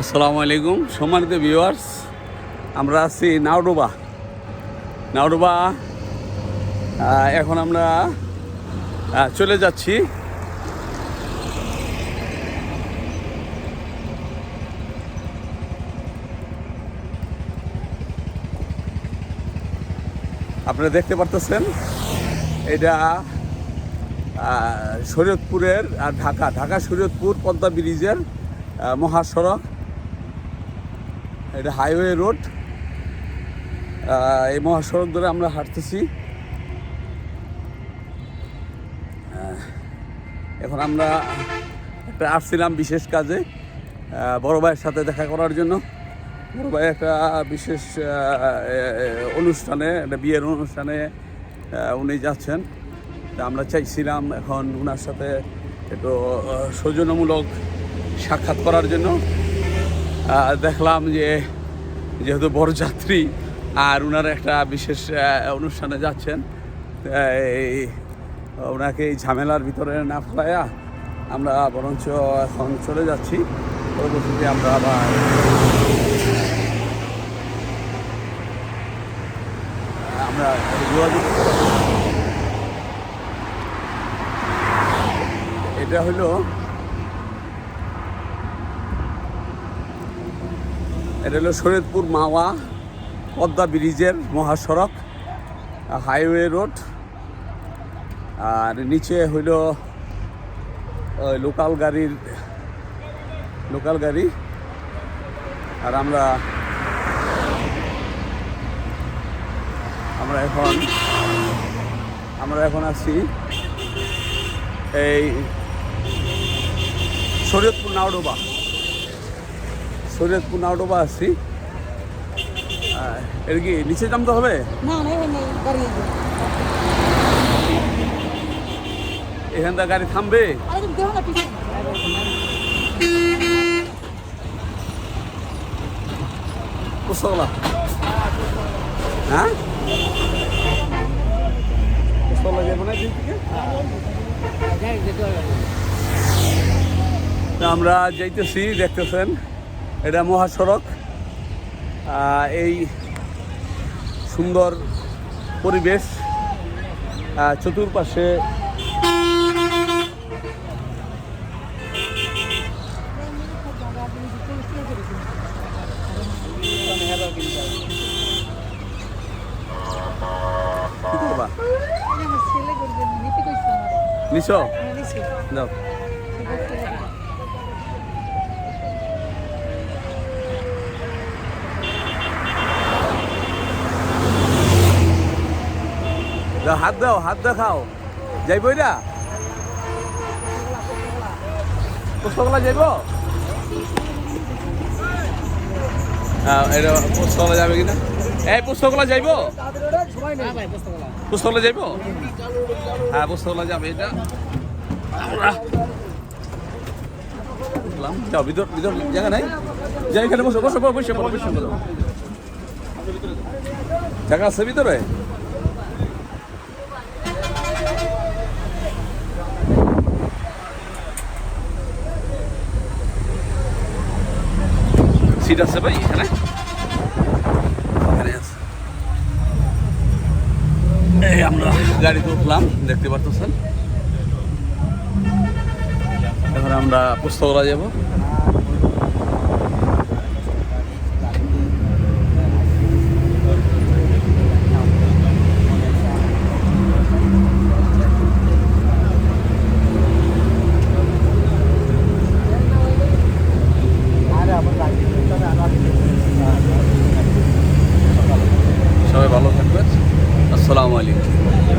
আসসালামু আলাইকুম। সম্মানিত ভিউয়ার্স আমরা আছি নাওডোবা। নাওডোবা এখন আমরা চলে যাচ্ছি। আপনারা দেখতে পারতেছেন, এটা শরীয়তপুরের আর ঢাকা ঢাকা শরীয়তপুর পদ্মা ব্রিজের মহাসড়ক। এটা হাইওয়ে রোড এই মহাসড়ক ধরে আমরা হাঁটতেছি। এখন আমরা একটা আসছিলাম বিশেষ কাজে বড় ভাইয়ের সাথে দেখা করার জন্য। বড় ভাই একটা বিশেষ অনুষ্ঠানে, একটা বিয়ের অনুষ্ঠানে উনি যাচ্ছেন। আমরা চাইছিলাম এখন ওনার সাথে একটু সৌজন্যমূলক সাক্ষাৎ করার জন্য। দেখলাম যে যেহেতু বরযাত্রী আর ওনার একটা বিশেষ অনুষ্ঠানে যাচ্ছেন এই ওনাকে এই ঝামেলার ভিতরে না ফেলাইয়া আমরা বরঞ্চ এখন চলে যাচ্ছি। পরবর্তীতে আমরা আবার আমরা এটা হলো এটা হলো শরীয়তপুর মাওয়া পদ্মা ব্রিজের মহাসড়ক, হাইওয়ে রোড। আর নিচে হইল ওই লোকাল গাড়ির, লোকাল গাড়ি। আর আমরা আমরা এখন আমরা এখন আছি এই শরীয়তপুর নাওডোবা। শরীয়তপুর নাওডোবা আহ, এর কি নিচে নামতে হবে। এখানটা গাড়ি থামবে? পুস্তকলা হ্যাঁ? পুস্তকলা যাব না এদিক থেকে আমরা যাইতেছি দেখতেছেন। এটা মহাসড়ক। এই সুন্দর পরিবেশ চতুর্পাশে নিছো? হ্যাঁ, নিছে। দাও হাত দাও হাত দেখাও। যাইব এটা পুস্তকলা যাইব? হ্যাঁ, এটা পুস্তকলা যাবে কিনা? এই পুস্তকলা যাইব? পুস্তকলা যাইব? হ্যাঁ পুস্তকলা যাবে এটা। বুঝলাম যাও ভিতর ভিতর জায়গা নাই? যাই এখানে বসো বসো বসো বসো বসো। জায়গা আছে ভিতরে? সিট আছে ভাই এখানে। এই আমরা গাড়িতে উঠলাম দেখতে পারতেছেন। এখন আমরা পুস্তকরা যাব। আসসালামু আলাইকুম